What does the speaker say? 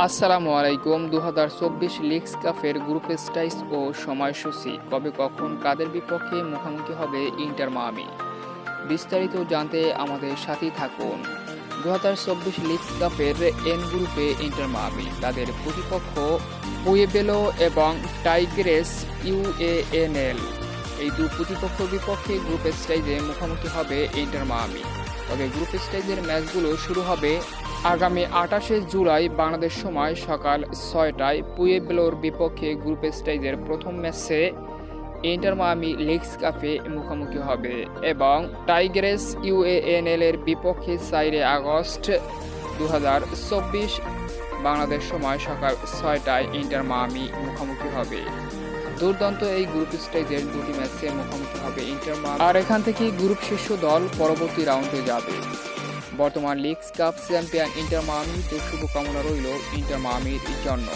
আসসালামু আলাইকুম। দু হাজার চব্বিশ লিগস কাপের গ্রুপ স্টাইস ও সময়সূচি। কবে কখন কাদের বিপক্ষে মুখোমুখি হবে ইন্টার মামি বিস্তারিত জানতে আমাদের সাথেই থাকুন। দু হাজার চব্বিশ লিগস কাপের এন গ্রুপে ইন্টার মামি তাদের প্রতিপক্ষ পুয়েবেলো এবং টাইগ্রেস ইউএএনএল। এই দু প্রতিপক্ষ বিপক্ষে গ্রুপ স্টাইজে মুখোমুখি হবে ইন্টার মামি তবে গ্রুপ স্টেজের ম্যাচগুলো শুরু হবে আগামী আঠাশে জুলাই বাংলাদেশ সময় সকাল ছয়টায়। পুয়েবলোর বিপক্ষে গ্রুপ স্টেজের প্রথম ম্যাচে ইন্টার মামি লিগস কাপে মুখোমুখি হবে এবং টাইগারেস ইউএএনএল এর বিপক্ষে চাইরে আগস্ট দু হাজার চব্বিশ বাংলাদেশ সময় সকাল ছয়টায় ইন্টার মামি মুখোমুখি হবে। দুর্দান্ত এই গ্রুপ স্টেজের দুটি ম্যাচে মুখোমুখি হবে ইন্টার আর এখান থেকেই গ্রুপ শীর্ষ দল পরবর্তী রাউন্ডে যাবে। বর্তমান লিগস কাপ চ্যাম্পিয়ন ইন্টার মামি তো শুভকামনা রইল ইন্টার মামির জন্য।